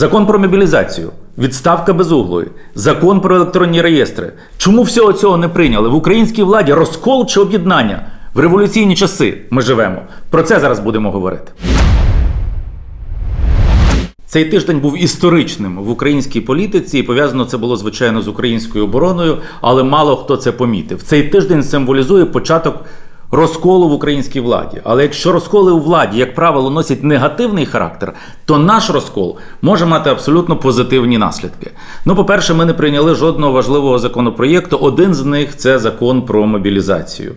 Закон про мобілізацію, відставка безуглої, закон про електронні реєстри. Чому всього цього не прийняли? В українській владі розкол чи об'єднання? В революційні часи ми живемо. Про це зараз будемо говорити. Цей тиждень був історичним в українській політиці, і пов'язано це було звичайно з українською обороною, але мало хто це помітив. Цей тиждень символізує початок розколу в українській владі. Але якщо розколи у владі, як правило, носять негативний характер, то наш розкол може мати абсолютно позитивні наслідки. Ну, по-перше, ми не прийняли жодного важливого законопроєкту. Один з них це закон про мобілізацію.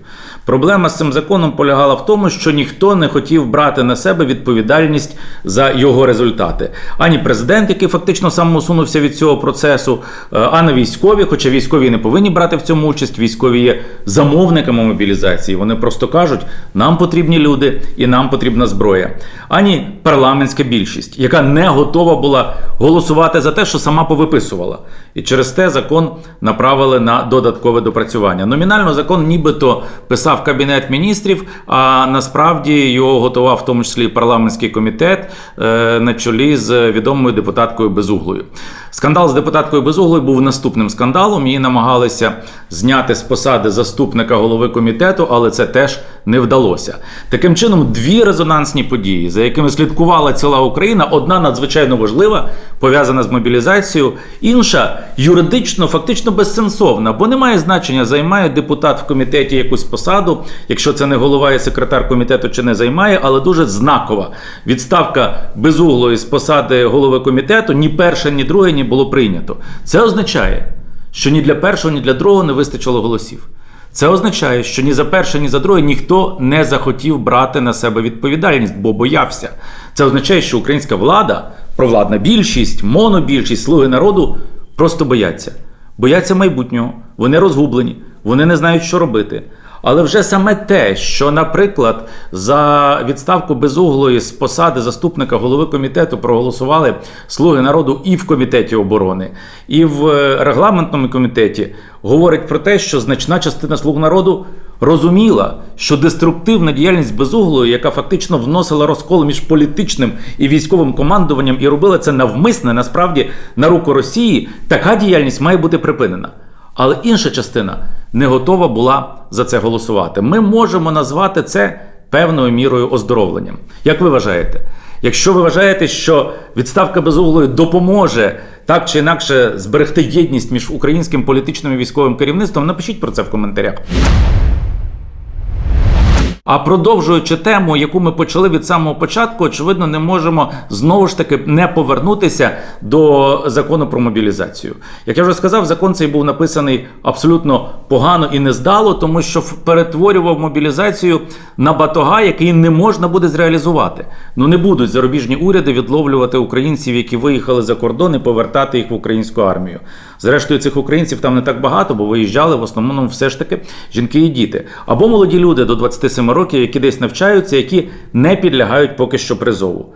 Проблема з цим законом полягала в тому, що ніхто не хотів брати на себе відповідальність за його результати. Ані президент, який фактично сам усунувся від цього процесу, е, ані військові, хоча військові не повинні брати в цьому участь. Військові є замовниками мобілізації. Вони просто кажуть, нам потрібні люди і нам потрібна зброя. Ані парламентська більшість, яка не готова була голосувати за те, що сама повиписувала. І через те закон направили на додаткове допрацювання. Номінально закон нібито писав кабінет міністрів, а насправді його готував в тому числі парламентський комітет е, на чолі з відомою депутаткою Безуглою. Скандал з депутаткою Безуглою був наступним скандалом. Її намагалися зняти з посади заступника голови комітету, але це теж не вдалося. Таким чином, дві резонансні події, за якими слідкувала ціла Україна, одна надзвичайно важлива, пов'язана з мобілізацією, інша юридично, фактично безсенсовна, бо немає значення, займає депутат в комітеті якусь посаду, якщо це не голова і секретар комітету чи не займає, але дуже знакова відставка безуглої з посади голови комітету ні перше, ні друге не було прийнято. Це означає, що ні для першого, ні для другого не вистачило голосів. Це означає, що ні за перше, ні за друге ніхто не захотів брати на себе відповідальність, бо боявся. Це означає, що українська влада, провладна більшість, монобільшість, слуги народу просто бояться. Бояться майбутнього, вони розгублені, вони не знають, що робити. Але вже саме те, що, наприклад, за відставку безуглої з посади заступника голови комітету проголосували слуги народу і в комітеті оборони, і в е, регламентному комітеті, говорить про те, що значна частина слуг народу розуміла, що деструктивна діяльність безуглої, яка фактично вносила розкол між політичним і військовим командуванням, і робила це навмисне, насправді на руку Росії, така діяльність має бути припинена. Але інша частина не готова була за це голосувати. Ми можемо назвати це певною мірою оздоровленням. Як ви вважаєте? Якщо ви вважаєте, що відставка безуглої допоможе так чи інакше зберегти єдність між українським політичним і військовим керівництвом, напишіть про це в коментарях. А продовжуючи тему, яку ми почали від самого початку, очевидно, не можемо знову ж таки не повернутися до закону про мобілізацію. Як я вже сказав, закон цей був написаний абсолютно погано і нездало, тому що перетворював мобілізацію на батога, який не можна буде зреалізувати. Ну не будуть зарубіжні уряди відловлювати українців, які виїхали за кордон, і повертати їх в українську армію. Зрештою, цих українців там не так багато, бо виїжджали в основному все ж таки жінки і діти або молоді люди до 27 років, які десь навчаються, які не підлягають поки що призову.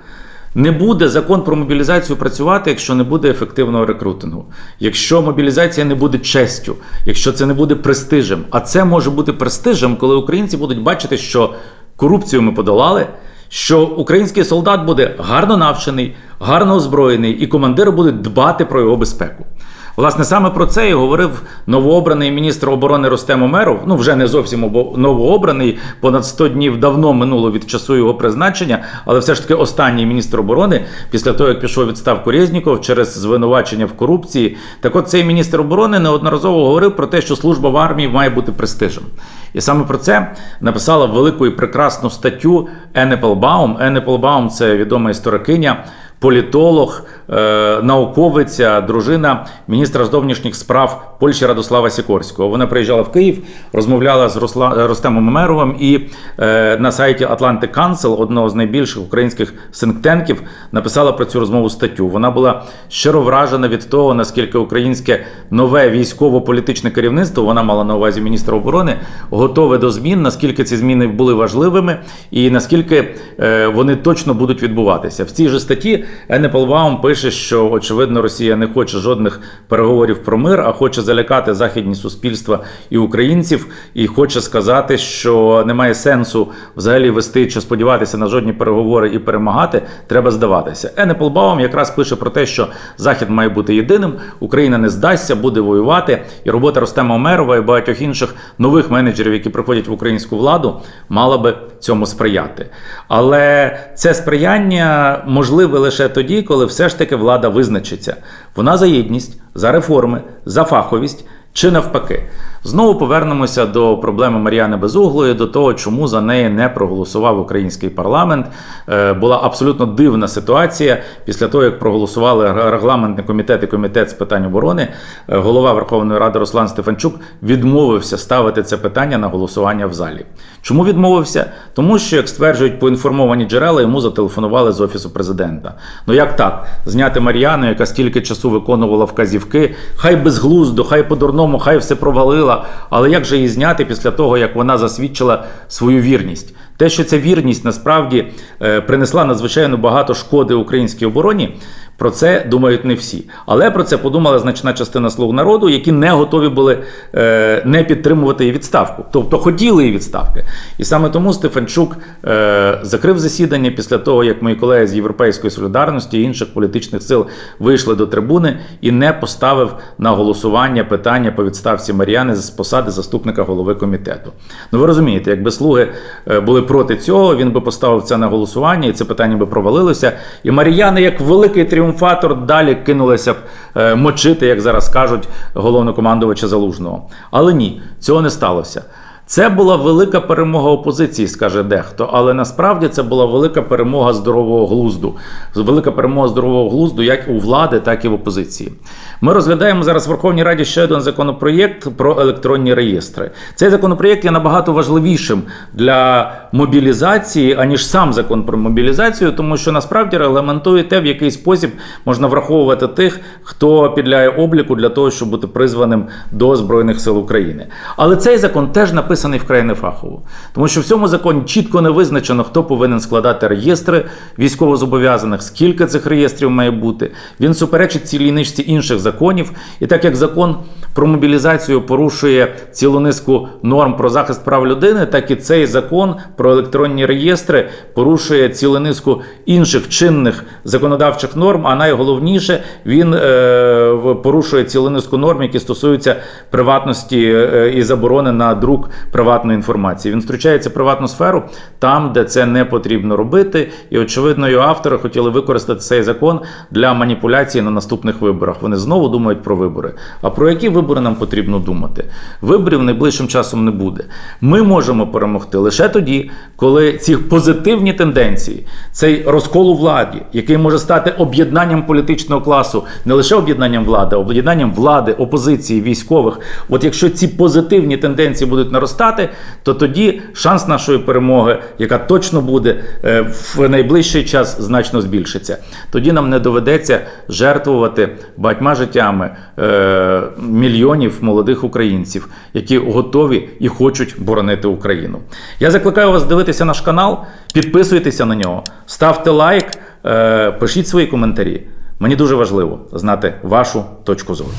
Не буде закон про мобілізацію працювати, якщо не буде ефективного рекрутингу, якщо мобілізація не буде честю, якщо це не буде престижем. А це може бути престижем, коли українці будуть бачити, що корупцію ми подолали, що український солдат буде гарно навчений, гарно озброєний, і командир буде дбати про його безпеку. Власне, саме про це і говорив новообраний міністр оборони Ростем Омеров. Ну вже не зовсім обо- новообраний, понад 100 днів давно минуло від часу його призначення, але все ж таки останній міністр оборони після того, як пішов відставку Резніков через звинувачення в корупції. Так от цей міністр оборони неодноразово говорив про те, що служба в армії має бути престижем. І саме про це написала велику і прекрасну статтю Енепелбаум. Енепелбаум це відома історикиня. Політолог, е, науковиця, дружина міністра зовнішніх справ Польщі Радослава Сікорського. Вона приїжджала в Київ, розмовляла з. Ростемом Омеровим і е, на сайті Atlantic Council, одного з найбільших українських синктенків, написала про цю розмову статтю. Вона була щиро вражена від того, наскільки українське нове військово-політичне керівництво, вона мала на увазі міністра оборони, готове до змін, наскільки ці зміни були важливими і наскільки е, вони точно будуть відбуватися. В цій же статті Енеплбаум пише, що очевидно Росія не хоче жодних переговорів про мир, а хоче залякати західні суспільства і українців, і хоче сказати, що немає сенсу взагалі вести чи сподіватися на жодні переговори і перемагати. Треба здаватися. Енеплбаум якраз пише про те, що Захід має бути єдиним, Україна не здасться, буде воювати, і робота Ростема Омерова і багатьох інших нових менеджерів, які приходять в українську владу, мала би цьому сприяти. Але це сприяння можливе лише тоді, коли все ж таки влада визначиться. Вона за єдність, за реформи, за фаховість. Чи навпаки, знову повернемося до проблеми Мар'яни Безуглої, до того, чому за неї не проголосував український парламент. Е, Була абсолютно дивна ситуація після того, як проголосували регламентний комітет і комітет з питань оборони. е, Голова Верховної Ради Руслан Стефанчук відмовився ставити це питання на голосування в залі. Чому відмовився? Тому що, як стверджують поінформовані джерела, йому зателефонували з офісу президента. Ну як так? Зняти Мар'яну, яка стільки часу виконувала вказівки, хай безглуздо, хай по-дурному, хай все провалила. Але як же її зняти після того, як вона засвідчила свою вірність? Те, що ця вірність насправді е, принесла надзвичайно багато шкоди українській обороні. Про це думають не всі, але про це подумала значна частина слуг народу, які не готові були е, не підтримувати її відставку, тобто хотіли її відставки. І саме тому Стефанчук е, закрив засідання після того, як мої колеги з Європейської солідарності і інших політичних сил вийшли до трибуни і не поставив на голосування питання по відставці Мар'яни з посади заступника голови комітету. Ну ви розумієте, якби слуги е, були проти цього, він би поставив це на голосування, і це питання би провалилося. І Мар'яна, як великий тріумфатор, далі кинулася б е, мочити, як зараз кажуть, головнокомандувача Залужного. Але ні, цього не сталося. Це була велика перемога опозиції, скаже дехто, але насправді це була велика перемога здорового глузду. Велика перемога здорового глузду як у влади, так і в опозиції. Ми розглядаємо зараз в Верховній Раді ще один законопроєкт про електронні реєстри. Цей законопроєкт є набагато важливішим для мобілізації, аніж сам закон про мобілізацію, тому що насправді регламентує те, в який спосіб можна враховувати тих, хто підляє обліку для того, щоб бути призваним до Збройних сил України. Але цей закон теж написаний вкрай нефахово, тому що в цьому законі чітко не визначено, хто повинен складати реєстри військовозобов'язаних, скільки цих реєстрів має бути. Він суперечить цілій нижці інших законів. І так як закон про мобілізацію порушує цілу низку норм про захист прав людини, так і цей закон про електронні реєстри порушує цілу низку інших чинних законодавчих норм. А найголовніше він е, порушує цілу низку норм, які стосуються приватності е, і заборони на друк приватної інформації. Він втручається в приватну сферу там, де це не потрібно робити. І очевидно, його автори хотіли використати цей закон для маніпуляції на наступних виборах. Вони знову думають про вибори. А про які вибори нам потрібно думати? Виборів найближчим часом не буде. Ми можемо перемогти лише тоді, коли ці позитивні тенденції, цей розкол у владі, який може стати об'єднанням політичного класу, не лише об'єднанням влади, а об'єднанням влади, опозиції, військових. От якщо ці позитивні тенденції будуть наростати, то тоді шанс нашої перемоги, яка точно буде е, в найближчий час, значно збільшиться. Тоді нам не доведеться жертвувати багатьма життями е, мільйонів молодих українців, які готові і хочуть боронити Україну. Я закликаю вас дивитися наш канал, підписуйтеся на нього, ставте лайк, е, пишіть свої коментарі. Мені дуже важливо знати вашу точку зору.